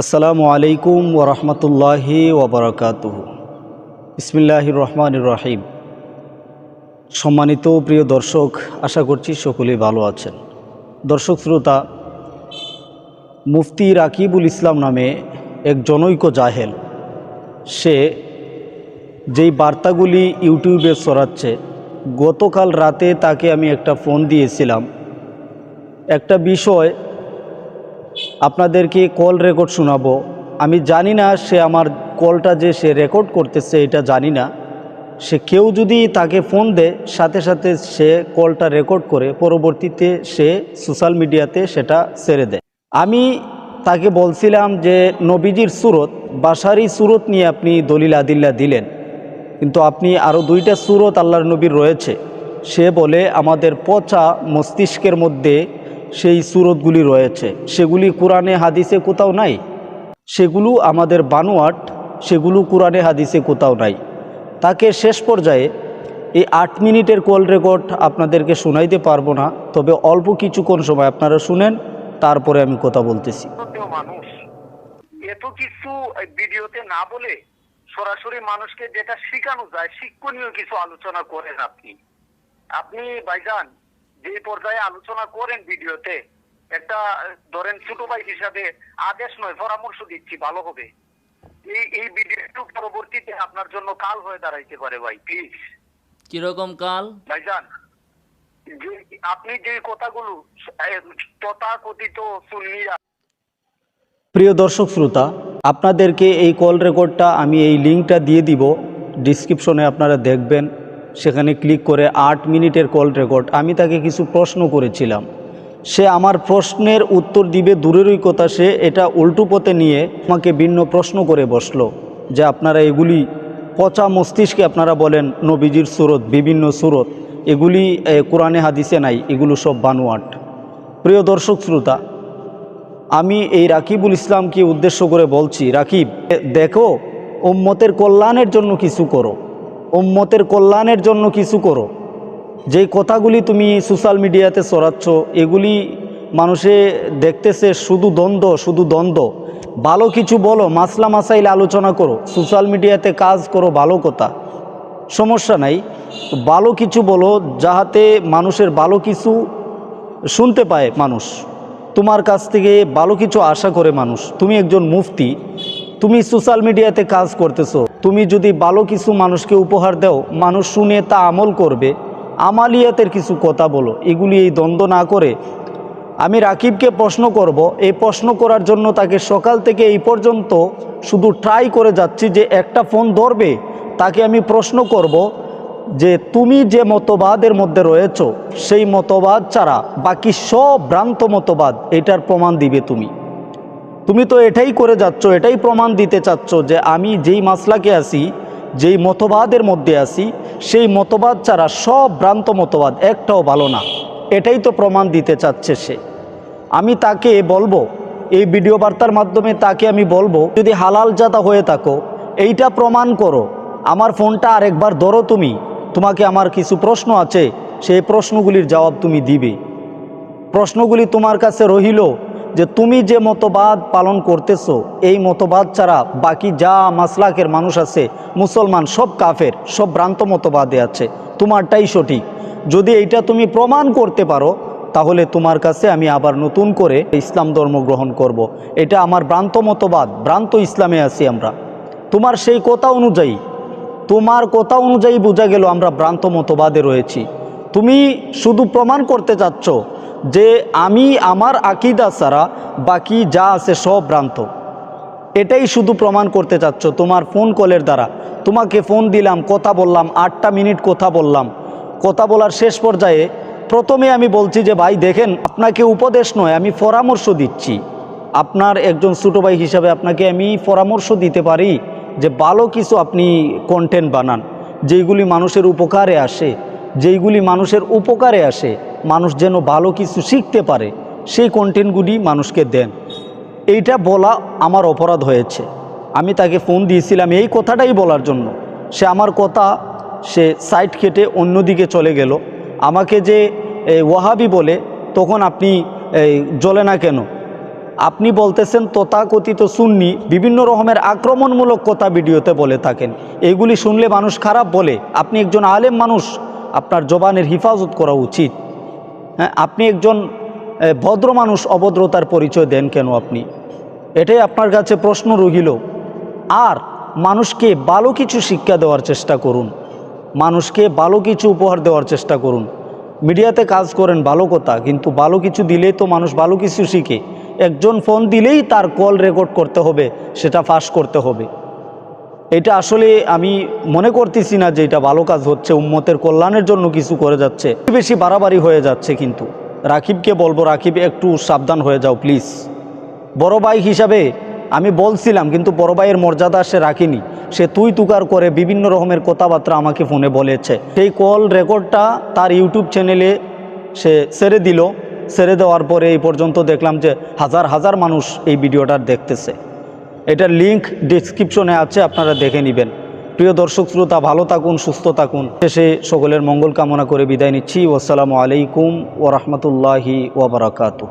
আসসালামু আলাইকুম ওরহমতুল্লাহি ওবরাকাতুহ ইসমিল্লাহির রহমান রহিম। সম্মানিত প্রিয় দর্শক, আশা করছি সকলেই ভালো আছেন। দর্শক শ্রোতা, মুফতি রাকিবুল ইসলাম নামে এক জনৈক জাহেল, সে যেই বার্তাগুলি ইউটিউবে ছড়াচ্ছে, গতকাল রাতে তাকে আমি একটা ফোন দিয়েছিলাম। একটা বিষয় আপনাদেরকে কল রেকর্ড শোনাবো। আমি জানি না সে আমার কলটা যে সে রেকর্ড করতেছে, এটা জানি না। সে কেউ যদি তাকে ফোন দেয় সাথে সাথে সে কলটা রেকর্ড করে, পরবর্তীতে সে সোশ্যাল মিডিয়াতে সেটা ছেড়ে দেয়। আমি তাকে বলছিলাম যে, নবীজির সুরত বাসারি সুরত নিয়ে আপনি দলিল আদিল্লা দিলেন। কিন্তু আপনি আরও দুইটা সুরত আল্লাহর নবীর রয়েছে। সে বলে, আমাদের পচা মস্তিষ্কের মধ্যে সেই সুরতগুলি রয়েছে। সেগুলি কোরআনে, হাদিসে কোথাও নাই। সেগুলো আমাদের বানোয়াট, সেগুলো কোরআনে, হাদিসে কোথাও নাই। তাকে শেষ পর্যায়ে এই আট মিনিটের কল রেকর্ড আপনাদেরকে শোনাইতে পারব না, তবে অল্প কিছুক্ষণ সময় আপনারা শুনেন, তারপরে আমি কথা বলতেছি। মানুষ কিছু ভিডিওতে না বলে সরাসরি মানুষকে যেটা শেখানো যায়, শিক্ষণীয় কিছু আলোচনা করেন আপনি। আপনি ভাইজান যে পর্যায়ে আলোচনা করেন ভিডিওতে। একটা ধরেন ছোট ভাই হিসাবে আদেশ নয় পরামর্শ দিচ্ছি ভালো হবে। এই এই ভিডিওটু পরবর্তীতে আপনার জন্য কাল হয়ে দাঁড়াইতে পারে ভাই প্লিজ কীরকম কাল? ভাইজান যে আপনি যে কথাগুলো তথাকথিত সুন্নিরা প্রিয় দর্শক শ্রোতা আপনাদেরকে এই কল রেকর্ডটা আমি এই লিঙ্কটা দিয়ে দিব। ডিসক্রিপশনে আপনারা দেখবেন। সেখানে ক্লিক করে আট মিনিটের কল রেকর্ড। আমি তাকে কিছু প্রশ্ন করেছিলাম। সে আমার প্রশ্নের উত্তর দিবে দূরেরই কথা, সে এটা উল্টো পথে নিয়ে আমাকে ভিন্ন প্রশ্ন করে বসল, যে আপনারা এগুলি পচা মস্তিষ্কে আপনারা বলেন নবীজির সুরত, বিভিন্ন সুরত। এগুলি কোরআনে, হাদিসে নাই, এগুলো সব বানোয়াট। প্রিয় দর্শক শ্রোতা, আমি এই রাকিবুল ইসলামকে উদ্দেশ্য করে বলছি, রাকিব দেখো, উম্মতের কল্যাণের জন্য কিছু করো। উম্মতের কল্যাণের জন্য কিছু করো। যেই কথাগুলি তুমি সোশ্যাল মিডিয়াতে ছড়াচ্ছ, এগুলি মানুষে দেখতেছে শুধু দ্বন্দ্ব শুধু দ্বন্দ্ব। ভালো কিছু বলো, মাসলা মাসাইল আলোচনা করো, সোশ্যাল মিডিয়াতে কাজ করো, ভালো কথা। সমস্যা নাই। ভালো কিছু বলো, যাহাতে মানুষের ভালো কিছু শুনতে পায় মানুষ। তোমার কাছ থেকে ভালো কিছু আশা করে মানুষ। তুমি একজন মুফতি, তুমি সোশ্যাল মিডিয়াতে কাজ করতেছো। তুমি যদি ভালো কিছু মানুষকে উপহার দাও, মানুষ শুনে তা আমল করবে। আমালিয়াতের কিছু কথা বলো, এগুলি এই দ্বন্দ্ব না করে। আমি রাকিবকে প্রশ্ন করব, এই প্রশ্ন করার জন্য তাকে সকাল থেকে এই পর্যন্ত শুধু ট্রাই করে যাচ্ছি যে একটা ফোন ধরবে। তাকে আমি প্রশ্ন করব যে তুমি যে মতবাদের মধ্যে রয়েছ, সেই মতবাদ ছাড়া বাকি সব ভ্রান্ত মতবাদ, এটার প্রমাণ দিবে তুমি। তুমি তো এটাই করে যাচ্ছ, এটাই প্রমাণ দিতে চাচ্ছ যে আমি যেই মাসলাকে আসি যেই মতবাদের মধ্যে আসি সেই মতবাদ ছাড়া সব ভ্রান্ত মতবাদ একটাও ভালো না। এটাই তো প্রমাণ দিতে চাচ্ছে সে। আমি তাকে বলব, এই ভিডিও বার্তার মাধ্যমে তাকে আমি বলব, যদি হালাল জাতা হয়ে থাকো, এইটা প্রমাণ করো। আমার ফোনটা আরেকবার ধরো তুমি, তোমাকে আমার কিছু প্রশ্ন আছে, সেই প্রশ্নগুলির জবাব তুমি দিবে। প্রশ্নগুলি তোমার কাছে রহিল যে তুমি যে মতবাদ পালন করতেছো, এই মতবাদ ছাড়া বাকি যা মাসলাকের মানুষ আছে, মুসলমান সব কাফের, সব ভ্রান্ত মতবাদে আছে, তোমারটাই সঠিক। যদি এইটা তুমি প্রমাণ করতে পারো, তাহলে তোমার কাছে আমি আবার নতুন করে ইসলাম ধর্ম গ্রহণ করব। এটা আমার ভ্রান্ত মতবাদ, ভ্রান্ত ইসলামে আছি আমরা। তোমার সেই কথা অনুযায়ী, তোমার কথা অনুযায়ী বোঝা গেল আমরা ভ্রান্ত মতবাদে রয়েছি। তুমি শুধু প্রমাণ করতে চাচ্ছ যে আমি আমার আকিদা ছাড়া বাকি যা আছে সব ভ্রান্ত। এটাই শুধু প্রমাণ করতে চাচ্ছ তোমার ফোন কলের দ্বারা। তোমাকে ফোন দিলাম, কথা বললাম, আটটা মিনিট কথা বললাম। কথা বলার শেষ পর্যায়ে প্রথমে আমি বলছি যে, ভাই, দেখেন, আপনাকে উপদেশ নয়, আমি পরামর্শ দিচ্ছি। আপনার একজন ছোটো ভাই হিসাবে আপনাকে আমি পরামর্শ দিতে পারি যে, ভালো কিছু আপনি কন্টেন্ট বানান। যেইগুলি মানুষের উপকারে আসে, যেইগুলি মানুষের উপকারে আসে মানুষ যেন ভালো কিছু শিখতে পারে, সেই কন্টেন্টগুলি মানুষকে দেন। এইটা বলা আমার অপরাধ হয়েছে। আমি তাকে ফোন দিয়েছিলাম এই কথাটাই বলার জন্য। সে আমার কথা, সে সাইড কেটে অন্যদিকে চলে গেল। আমাকে যে ওয়াহাবি বলে, তখন আপনি জ্বলে না কেন? আপনি বলতেছেন তথাকথিত সুন্নি বিভিন্ন রকমের আক্রমণমূলক কথা ভিডিওতে বলে থাকেন। এইগুলি শুনলে মানুষ খারাপ বলে। আপনি একজন আলেম মানুষ, আপনার জবানের হিফাজত করা উচিত। আপনি একজন ভদ্র মানুষ, অভদ্রতার পরিচয় দেন কেন আপনি? এটাই আপনার কাছে প্রশ্ন রহিল। আর মানুষকে ভালো কিছু শিক্ষা দেওয়ার চেষ্টা করুন। মানুষকে ভালো কিছু উপহার দেওয়ার চেষ্টা করুন। মিডিয়াতে কাজ করেন, ভালো কথা, কিন্তু ভালো কিছু দিলেই তো মানুষ ভালো কিছু শিখে। একজন ফোন দিলেই তার কল রেকর্ড করতে হবে, সেটা ফাঁস করতে হবে। এটা আসলে আমি মনে করতেছি না যে এটা ভালো কাজ হচ্ছে, উম্মতের কল্যাণের জন্য কিছু করে যাচ্ছে। বেশি বাড়াবাড়ি হয়ে যাচ্ছে কিন্তু। রাকিবকে বলব, রাকিব, একটু সাবধান হয়ে যাও প্লিজ বড় ভাই হিসাবে আমি বলছিলাম, কিন্তু বড় ভাইয়ের মর্যাদা সে রাখিনি। সে তুই তুকার করে বিভিন্ন রকমের কথাবার্তা আমাকে ফোনে বলেছে। সেই কল রেকর্ডটা তার ইউটিউব চ্যানেলে সে ছেড়ে দিল। ছেড়ে দেওয়ার পরে এই পর্যন্ত দেখলাম যে হাজার হাজার মানুষ এই ভিডিওটা দেখতেছে। এটার লিংক ডিসক্রিপশনে আছে, আপনারা দেখে নেবেন। প্রিয় দর্শক শ্রোতা, ভালো থাকুন, সুস্থ থাকুন। শেষে সকলের মঙ্গল কামনা করে বিদায় নিচ্ছি। ওসালামু আলাইকুম ওরহমতুল্লাহি ওবরাকাতু